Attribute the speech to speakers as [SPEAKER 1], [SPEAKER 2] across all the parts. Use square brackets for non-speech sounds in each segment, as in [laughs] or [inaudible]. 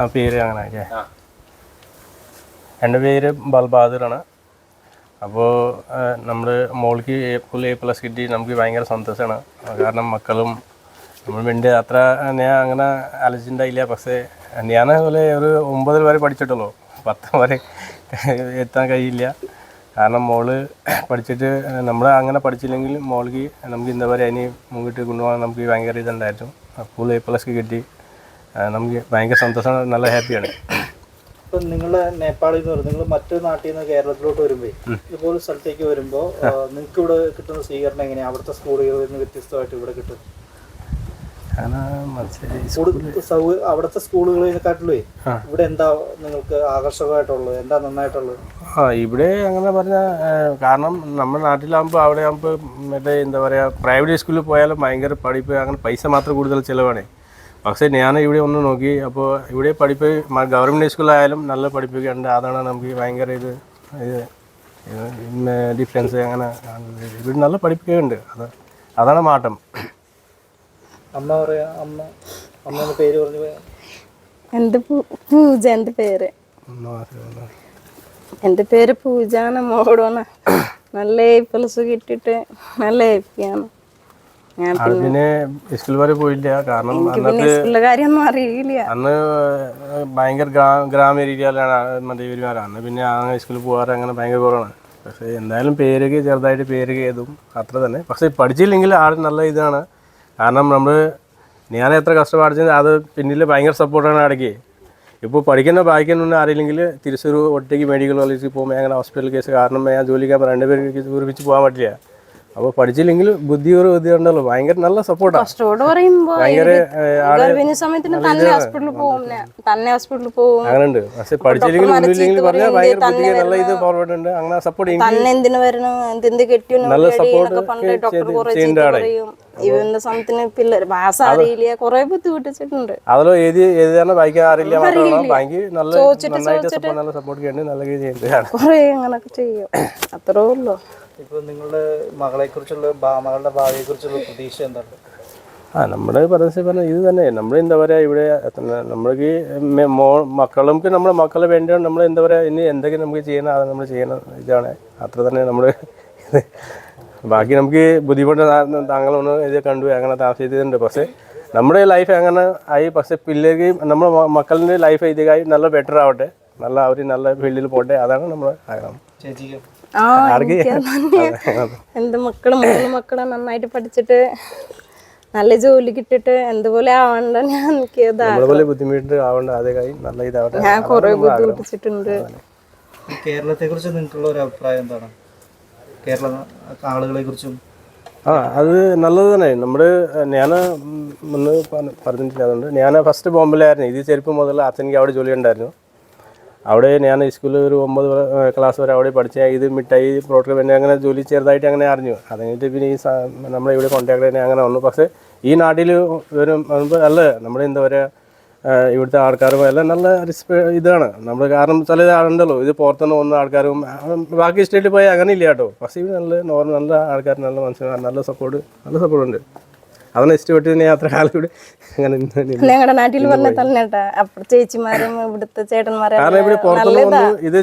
[SPEAKER 1] ആ പേര് അങ്ങനെ അല്ലേ? എന്റെ പേര് ബൽബാദറാണ്. അപ്പോൾ നമ്മൾ മോൾക്ക് ഫുൾ എ പ്ലസ് കിട്ടി. നമുക്ക് ഭയങ്കര സന്തോഷമാണ് കാരണം മക്കളും നമ്മൾ വേണ്ടി അത്ര ഞാൻ അങ്ങനെ ആലോചിച്ചിട്ടുണ്ടായില്ല പക്ഷേ ഞാൻ അതുപോലെ ഒരു ഒമ്പതിൽ വരെ പഠിച്ചിട്ടുള്ളൂ. പത്ത് വരെ [laughs] എത്താൻ കഴിയില്ല. കാരണം മോൾ പഠിച്ചിട്ട് നമ്മൾ അങ്ങനെ പഠിച്ചില്ലെങ്കിൽ മോൾക്ക് നമുക്ക് എന്താ പറയുക ഇനി മുൻകിട്ട് കൊണ്ടുപോകാൻ നമുക്ക് ഭയങ്കര ഇതുണ്ടായിരുന്നു. ഫുൾ എ പ്ലസ് കിട്ടി. നമുക്ക് ഭയങ്കര സന്തോഷമാണ് നല്ല ഹാപ്പിയാണ്.
[SPEAKER 2] ഇപ്പം നിങ്ങൾ നേപ്പാളിൽ നിന്ന് വരും നിങ്ങൾ മറ്റു നാട്ടിൽ നിന്ന് കേരളത്തിലോട്ട് വരുമ്പോൾ ഇതുപോലെ സ്ഥലത്തേക്ക് വരുമ്പോൾ നിങ്ങൾക്ക് ഇവിടെ കിട്ടുന്ന സ്വീകരണം എങ്ങനെയാണ് അവിടുത്തെ സ്കൂളുകളിൽ നിന്ന് വ്യത്യസ്തമായിട്ട് ഇവിടെ കിട്ടും. അവിടുത്തെ സ്കൂളുകളെക്കാട്ടിലേ ഇവിടെ എന്താ നിങ്ങൾക്ക് ആകർഷകമായിട്ടുള്ളത്? എന്താ നന്നായിട്ടുള്ളത്?
[SPEAKER 1] ആ ഇവിടെ അങ്ങനെ പറഞ്ഞാൽ കാരണം നമ്മുടെ നാട്ടിലാകുമ്പോൾ അവിടെ ആകുമ്പോൾ മറ്റേ എന്താ പറയുക പ്രൈവറ്റ് സ്കൂളിൽ പോയാലും ഭയങ്കര പഠിപ്പ് അങ്ങനെ പൈസ മാത്രം കൂടുതൽ ചിലവാണ്. പക്ഷേ ഞാൻ ഇവിടെ ഒന്ന് നോക്കി അപ്പോൾ ഇവിടെ പഠിപ്പ് ഗവൺമെന്റ് സ്കൂളിലായാലും നല്ല പഠിപ്പിക്കുന്നുണ്ട് അതാണ് നമുക്ക് ഭയങ്കര ഇത് ഇത് ഡിഫറൻസ് അങ്ങനെ ഇവിടെ നല്ല പഠിപ്പിക്കുന്നുണ്ട് ഉണ്ട്. അത് അതാണ് മാറ്റം.
[SPEAKER 2] അമ്മ പറയാ അമ്മ അമ്മയുടെ പേര് പറഞ്ഞു
[SPEAKER 3] എന്റെ പൂജ എന്റെ പേര്. എന്റെ പേര് പൂജാന മോടോണ് നല്ല ഏപ്പിൾസ് കിട്ടിയിട്ട് നല്ല ഹാപ്പിയാണ്
[SPEAKER 1] അതിന് സ്കൂൾ വരെ പോയില്ല. കാരണം
[SPEAKER 3] അന്നത്തെ കാര്യമൊന്നും അറിയില്ല.
[SPEAKER 1] അന്ന് ഭയങ്കര ഗ്രാ ഗ്രാമ ഏരിയയിലാണ് മറ്റേ ഇവരുമാർ അന്ന് പിന്നെ ആ സ്കൂളിൽ പോകാറ് അങ്ങനെ ഭയങ്കര കുറവാണ്. പക്ഷേ എന്തായാലും പേരൊക്കെ ചെറുതായിട്ട് പേരൊക്കെ എഴുതും. അത്ര തന്നെ. പക്ഷേ പഠിച്ചില്ലെങ്കിൽ ആൾ നല്ല ഇതാണ്. കാരണം നമ്മൾ ഞാൻ എത്ര കഷ്ടപ്പാടിച്ചത് അത് പിന്നിൽ ഭയങ്കര സപ്പോർട്ടാണ് ഇടയ്ക്ക് ഇപ്പോൾ പഠിക്കുന്ന ബാക്കിയൊന്നും അറിയില്ലെങ്കിൽ തിരിച്ചൊരു ഒറ്റയ്ക്ക് മെഡിക്കൽ കോളേജിൽ പോകുമ്പോൾ അങ്ങനെ ഹോസ്പിറ്റൽ കേസ് കാരണം ഞാൻ ജോലിക്കാൻ രണ്ടുപേർക്ക് ഒരുമിച്ച് പോകാൻ പറ്റില്ല. അപ്പോൾ പഠിച്ചില്ലെങ്കിൽ ബുദ്ധി ഒരു ബുദ്ധി ഉണ്ടല്ലോ. ഭയങ്കര നല്ല സപ്പോർട്ടാണ്
[SPEAKER 3] കഷ്ടോട് പറയുമ്പോ
[SPEAKER 1] ഭയങ്കര ഏഹ്,
[SPEAKER 3] ഗർഭിണി സമയത്തിന് തന്നെ ഹോസ്പിറ്റലിൽ പോകും ഞാൻ. തന്നെ ഹോസ്പിറ്റലിൽ പോകും.
[SPEAKER 1] അങ്ങനെയുണ്ട്. പക്ഷെ പഠിച്ചില്ലെങ്കിൽ ഒന്നുമില്ലെങ്കിൽ പറഞ്ഞാൽ ഭയങ്കര ബുദ്ധിക്ക് നല്ല ഇത് ഫോർവേഡ് ഉണ്ട്. അങ്ങനെ സപ്പോർട്ട്
[SPEAKER 3] തന്നെ എന്തിനു വരണം?
[SPEAKER 1] നല്ല
[SPEAKER 3] സപ്പോർട്ട്. ഇവന്റെ സമയത്തിന് പിള്ളേർ ഭാഷ അറിയില്ല. കുറെ ബുദ്ധിമുട്ടിച്ചിട്ടുണ്ട്.
[SPEAKER 1] അതിലോ ഏത് ഏതാണ് വായിക്കാൻ അറിയില്ല നല്ല നല്ല സപ്പോർട്ട് നല്ല രീതി ചെയ്യുന്നതാണ്
[SPEAKER 3] കുറെ അങ്ങനൊക്കെ ചെയ്യും. അത്രേ ഉള്ളൂ.
[SPEAKER 2] ഇപ്പൊ നിങ്ങളുടെ മകളെ കുറിച്ചുള്ള മകളുടെ ഭാവിയെ കുറിച്ചുള്ള പ്രതീക്ഷ എന്താണ്?
[SPEAKER 1] ആ നമ്മൾ പരസ്യം പറഞ്ഞാൽ ഇത് തന്നെ. നമ്മൾ എന്താ പറയുക ഇവിടെ നമ്മൾക്ക് മെ- മക്കൾക്ക് നമ്മുടെ മക്കളെ വേണ്ടിയാണ് നമ്മൾ എന്താ പറയുക ഇനി എന്തൊക്കെ നമുക്ക് ചെയ്യണം അത് നമ്മൾ ചെയ്യണം ഇതാണ്. അത്ര തന്നെ നമ്മൾ ബാക്കി നമുക്ക് ബുദ്ധിമുട്ട് താങ്കളൊന്ന് ഇത് കണ്ടു അങ്ങനെ താമസിച്ചിട്ടുണ്ട് പക്ഷേ നമ്മുടെ ലൈഫ് അങ്ങനെ ആയി. പക്ഷേ പിള്ളേർക്ക് നമ്മുടെ മക്കളിന്റെ മക്കളുടെ ലൈഫ് ഇതായി നല്ല ബെറ്റർ ആവട്ടെ. നല്ല അവർ നല്ല ഫീൽഡിൽ പോട്ടെ. അതാണ് നമ്മൾ ആഗ്രഹം.
[SPEAKER 2] ചേച്ചിക്ക്
[SPEAKER 3] എന്റെ മക്കൾ മൂന്ന് മക്കളെ നന്നായിട്ട് പഠിച്ചിട്ട് നല്ല ജോലി കിട്ടിട്ട് എന്തുപോലെ ആവണ്ട ഞാൻ എനിക്ക്
[SPEAKER 1] ബുദ്ധിമുട്ട് ആവണ്ട നല്ല ഇതാവട്ടെ.
[SPEAKER 3] ഞാൻ കുറെ ബുദ്ധിമുട്ടിച്ചിട്ടുണ്ട്.
[SPEAKER 2] കേരളത്തെ കുറിച്ച് നിങ്ങൾക്കുള്ള ഒരു അഭിപ്രായം എന്താണ്? കേരള ആളുകളെ കുറിച്ചും
[SPEAKER 1] ആ അത് നല്ലത് തന്നെ. നമ്മൾ ഞാൻ ഒന്ന് പറ- പറഞ്ഞിട്ടില്ല. അതുകൊണ്ട് ഞാൻ ഫസ്റ്റ് ബോംബിലായിരുന്നു ഇത് ചെരുപ്പ് മുതൽ അച്ഛനിക്ക് അവിടെ ജോലി ഉണ്ടായിരുന്നു. അവിടെ ഞാൻ സ്കൂളിൽ ഒരു ഒമ്പത് ക്ലാസ് വരെ അവിടെ പഠിച്ച ഇത് മിഠായി പ്രോട്ടറി പിന്നെ അങ്ങനെ ജോലി ചെറുതായിട്ട് അങ്ങനെ അറിഞ്ഞു. അത് കഴിഞ്ഞിട്ട് പിന്നെ ഈ നമ്മളെ ഇവിടെ കോൺടാക്ട് തന്നെ അങ്ങനെ വന്നു. പക്ഷേ ഈ നാട്ടിൽ വരും നല്ല നമ്മുടെ എന്താ പറയുക ഇവിടുത്തെ ആൾക്കാരും എല്ലാം നല്ല റിസ്പെ ഇതാണ്. നമ്മൾ കാരണം ചില ആളുണ്ടല്ലോ ഇത് പുറത്തുനിന്ന് വന്ന ആൾക്കാരും ബാക്കി സ്റ്റേറ്റിൽ പോയാൽ അങ്ങനെ ഇല്ല കേട്ടോ. പക്ഷേ നല്ല നോർമൽ നല്ല ആൾക്കാർ നല്ല മനുഷ്യർ നല്ല സപ്പോർട്ട് നല്ല സപ്പോർട്ട് ഉണ്ട്. അതാണ് ഇഷ്ടപ്പെട്ടിരുന്ന ഞാൻ അത്ര കാലം ഇവിടെ അങ്ങനെ.
[SPEAKER 3] ഞങ്ങളുടെ നാട്ടിൽ പറഞ്ഞ തന്നെട്ടാ ചേച്ചിമാരും ഇവിടുത്തെ ചേട്ടന്മാരും
[SPEAKER 1] കാരണം ഇവിടെ പുറത്തുനിന്ന് വന്ന് ഇത്.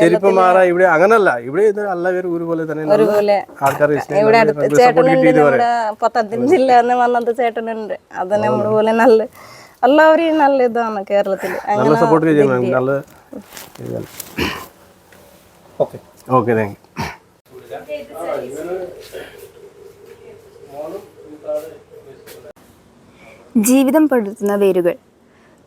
[SPEAKER 1] ചെരുപ്പ് മാറാ ഇവിടെ അങ്ങനല്ല. ഇവിടെ ഇത് എല്ലാ പേരും ഒരുപോലെ തന്നെ നല്ല
[SPEAKER 3] ഒരുപോലെ.
[SPEAKER 1] ആൾക്കാർ
[SPEAKER 3] ഇവിടെ അടുത്ത് ചേട്ടനുണ്ട് നമ്മുടെ പത്തനംതിട്ട ജില്ല എന്ന് വന്നത് ചേട്ടനുണ്ട്. അത് നമ്മുടെ പോലെ നല്ല എല്ലാവരെയും നല്ല ഇതാണ് കേരളത്തിൽ
[SPEAKER 1] നല്ല സപ്പോർട്ട് നല്ല ഇതാണ്.
[SPEAKER 2] ഓക്കെ.
[SPEAKER 1] ഓക്കെ താങ്ക് യു
[SPEAKER 4] ജീവിതം പടുത്തുന്ന വേരുകൾ.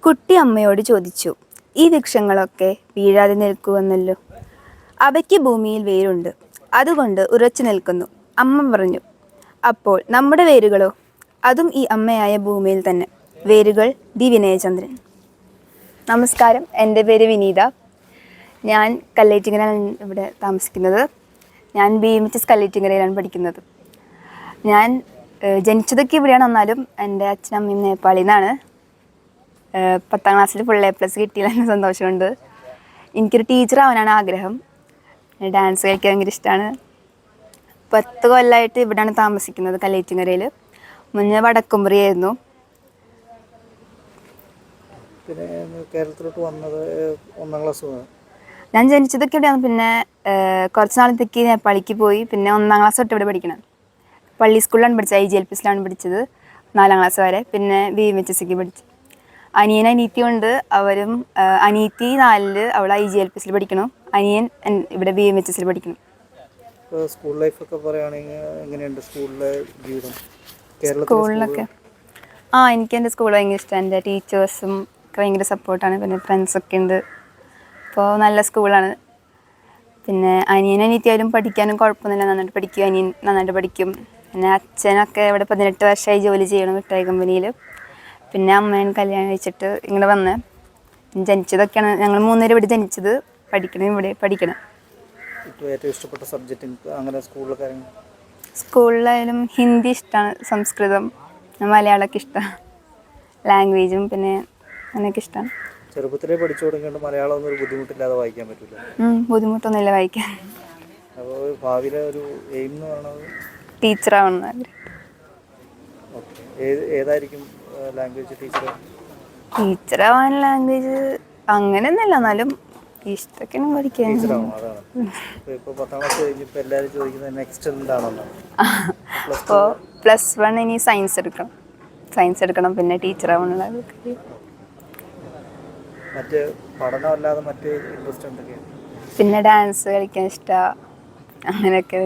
[SPEAKER 4] കുട്ടി അമ്മയോട് ചോദിച്ചു ഈ വൃക്ഷങ്ങളൊക്കെ വീഴാതെ നിൽക്കുമെന്നല്ലോ അവയ്ക്ക് ഭൂമിയിൽ വേരുണ്ട്. അതുകൊണ്ട് ഉറച്ചു നിൽക്കുന്നു അമ്മ പറഞ്ഞു. അപ്പോൾ നമ്മുടെ വേരുകളോ? അതും ഈ അമ്മയായ ഭൂമിയിൽ തന്നെ. വേരുകൾ ഡി. വിനയചന്ദ്രൻ. നമസ്കാരം. എന്റെ പേര് വിനീത. ഞാൻ കല്ലേറ്റിങ്ങരയാണ് ഇവിടെ താമസിക്കുന്നത്. ഞാൻ ബി. എം. H S. കല്ലേറ്റിങ്ങരയിലാണ് പഠിക്കുന്നത്. ഞാൻ ജനിച്ചതൊക്കെ ഇവിടെയാണ്. എന്നാലും എന്റെ അച്ഛനമ്മയും നേപ്പാളിൽ നിന്നാണ്. പത്താം ക്ലാസ്സിൽ ഫുൾ എ പ്ലസ് കിട്ടിയതിൽ സന്തോഷമുണ്ട്. എനിക്കൊരു ടീച്ചർ ആവാനാണ് ആഗ്രഹം. ഡാൻസ് കളിക്കാൻ ഭയങ്കര ഇഷ്ടമാണ് പത്ത് കൊല്ലമായിട്ട് ഇവിടെയാണ് താമസിക്കുന്നത് കല്ലേറ്റിങ്ങരയിൽ മുന്നേ വടക്കുംപുറിയായിരുന്നു
[SPEAKER 2] പിന്നെ കേരളത്തിലോട്ട് വന്നത് ഒന്നാം ക്ലാസ്
[SPEAKER 4] ഞാൻ ജനിച്ചതൊക്കെ ഇവിടെയാണ്. പിന്നെ കുറച്ച് നാളത്തേക്ക് നേപ്പാളിക്ക് പോയി. പിന്നെ ഒന്നാം ക്ലാസ് തൊട്ട് ഇവിടെ പഠിക്കണം. പള്ളി സ്കൂളിലാണ് പഠിച്ചത് ഐ ജി എൽ പി എസിലാണ് പഠിച്ചത് നാലാം ക്ലാസ് വരെ. പിന്നെ ബി എം എച്ച് എസ് സിക്ക് പഠിച്ചു. അനിയൻ അനീത്തി ഉണ്ട്. അവരും അനീത്തി നാലിൽ അവൾ ഐ ജി എൽ പി എസിൽ പഠിക്കണം. അനിയൻ ഇവിടെ ബി എം എച്ച് എസിൽ പഠിക്കണം.
[SPEAKER 2] സ്കൂൾ ലൈഫൊക്കെ പറയുകയാണെങ്കിൽ എങ്ങനെയുണ്ട് സ്കൂളിലെ ജീവിതം?
[SPEAKER 4] സ്കൂളിലൊക്കെ? ആ എനിക്ക് എന്റെ സ്കൂൾ ഭയങ്കര ഇഷ്ടമാണ് എന്റെ ടീച്ചേഴ്സും ഒക്കെ ഭയങ്കര സപ്പോർട്ടാണ് പിന്നെ ഫ്രണ്ട്സൊക്കെ ഉണ്ട്. അപ്പോൾ നല്ല സ്കൂളാണ് പിന്നെ അനിയൻ അനിയത്തിയായാലും പഠിക്കാനും കുഴപ്പമൊന്നുമില്ല. നന്നായിട്ട് പഠിക്കും. അനിയൻ നന്നായിട്ട് പഠിക്കും. പിന്നെ അച്ഛനൊക്കെ ഇവിടെ പതിനെട്ട് വർഷമായി ജോലി ചെയ്യണം മിഠായി കമ്പനിയിൽ പിന്നെ അമ്മേനെ കല്യാണം കഴിച്ചിട്ട് ഇങ്ങനെ വന്ന്. ജനിച്ചതൊക്കെയാണ് ഞങ്ങൾ മൂന്നുപേരും ഇവിടെ ജനിച്ചത്. പഠിക്കണം ഇവിടെ പഠിക്കണം.
[SPEAKER 2] ഏറ്റവും ഇഷ്ടപ്പെട്ട സബ്ജക്റ്റ് അങ്ങനെ സ്കൂളിലെ കാര്യങ്ങൾ
[SPEAKER 4] സ്കൂളിലായാലും ഹിന്ദി ഇഷ്ടമാണ് സംസ്കൃതം. മലയാളമൊക്കെ ഇഷ്ടമാണ് ലാംഗ്വേജും പിന്നെ അങ്ങനെയൊക്കെ ഇഷ്ടമാണ്
[SPEAKER 2] ചെറുപ്പത്തിലേ പഠിച്ചു തുടങ്ങിയിട്ട് മലയാളം ഒന്നും ഒരു ബുദ്ധിമുട്ടില്ലാതെ വായിക്കാൻ പറ്റില്ല
[SPEAKER 4] ബുദ്ധിമുട്ടൊന്നുമില്ല വായിക്കാൻ.
[SPEAKER 2] അപ്പോൾ ഭാവിയിലെ ഒരു എയിം എന്ന് പറയുന്നത്
[SPEAKER 4] ടീച്ചറാവണം
[SPEAKER 2] ഏതായിരിക്കും ലാംഗ്വേജ് ടീച്ചർ?
[SPEAKER 4] ടീച്ചറാവാൻ ലാംഗ്വേജ് അങ്ങനെയൊന്നുമല്ല എന്നാലും പഠിക്കാൻ. അപ്പോൾ പ്ലസ് വൺ ഇനി സയൻസ് എടുക്കണം. സയൻസ് എടുക്കണം പിന്നെ
[SPEAKER 2] ഇൻട്രസ്റ്റ് എന്തൊക്കെയാണ്
[SPEAKER 4] പിന്നെ ഡാൻസ് കളിക്കാൻ ഇഷ്ടമാണ് അങ്ങനെയൊക്കെ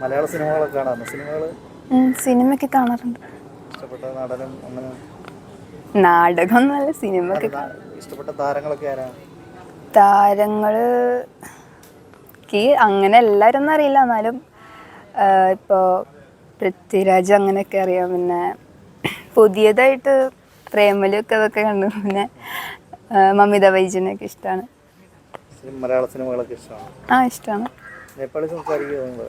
[SPEAKER 2] മലയാള സിനിമകളൊക്കെ കാണാറുണ്ട്? സിനിമകൾ
[SPEAKER 4] സിനിമയ്ക്ക് കാണാറുണ്ട്.
[SPEAKER 2] ഇഷ്ടപ്പെട്ട നടനും അങ്ങനെ
[SPEAKER 4] നാടകം നല്ല
[SPEAKER 2] സിനിമ ഇഷ്ടപ്പെട്ട താരങ്ങളൊക്കെ ആരാണ്
[SPEAKER 4] താരങ്ങൾ അങ്ങനെ എല്ലാവരും ഒന്നും അറിയില്ല. എന്നാലും ഇപ്പോൾ പൃഥ്വിരാജ് അങ്ങനെയൊക്കെ അറിയാം. പിന്നെ പുതിയതായിട്ട് പ്രേമലൊക്കെ അതൊക്കെ കണ്ടു. പിന്നെ മമിത വൈജനൊക്കെ ഇഷ്ടമാണ്
[SPEAKER 2] മലയാള സിനിമകളൊക്കെ ഇഷ്ടമാണ്
[SPEAKER 4] ആ ഇഷ്ടമാണ്
[SPEAKER 2] നേപ്പാളി സംസാരിക്കുക നിങ്ങൾ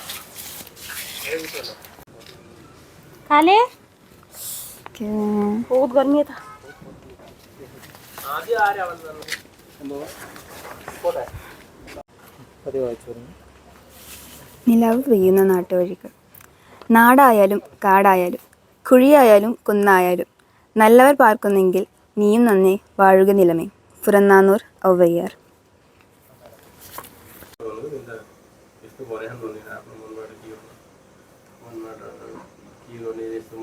[SPEAKER 2] താങ്ക്
[SPEAKER 3] काले
[SPEAKER 4] के-
[SPEAKER 3] बहुत गर्मी था
[SPEAKER 2] പതിവ് വായിച്ചു പറഞ്ഞു
[SPEAKER 4] നിലാവ് പെയ്യുന്ന നാട്ടുവഴികൾ നാടായാലും കാടായാലും കുഴിയായാലും കുന്നായാലും നല്ലവർ പാർക്കുന്നെങ്കിൽ നീയും നന്നേ വാഴുക നിലമേ Purananuru Avvaiyar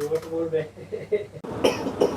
[SPEAKER 1] Robert Moore [laughs]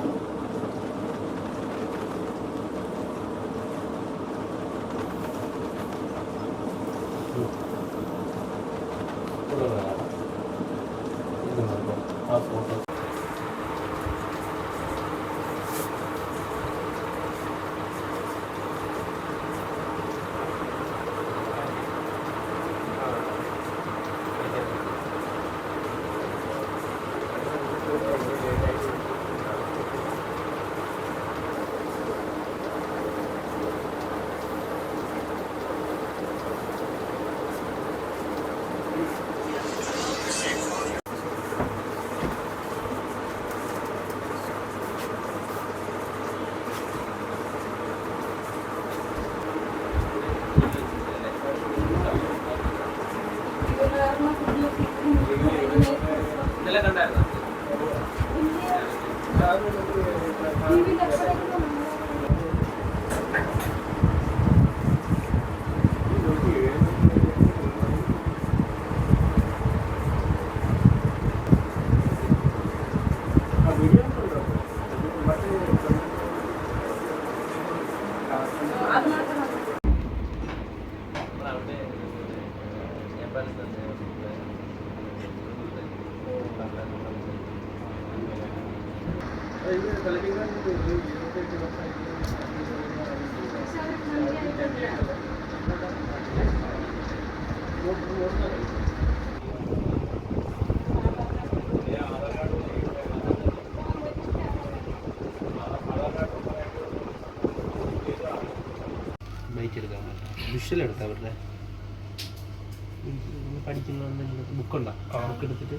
[SPEAKER 5] bike എടുക്കാൻ വിഷ്വൽ എടുക്കാം അവരുടെ പഠിക്കുന്ന ബുക്കുണ്ടോ ബുക്ക് എടുത്തിട്ട്.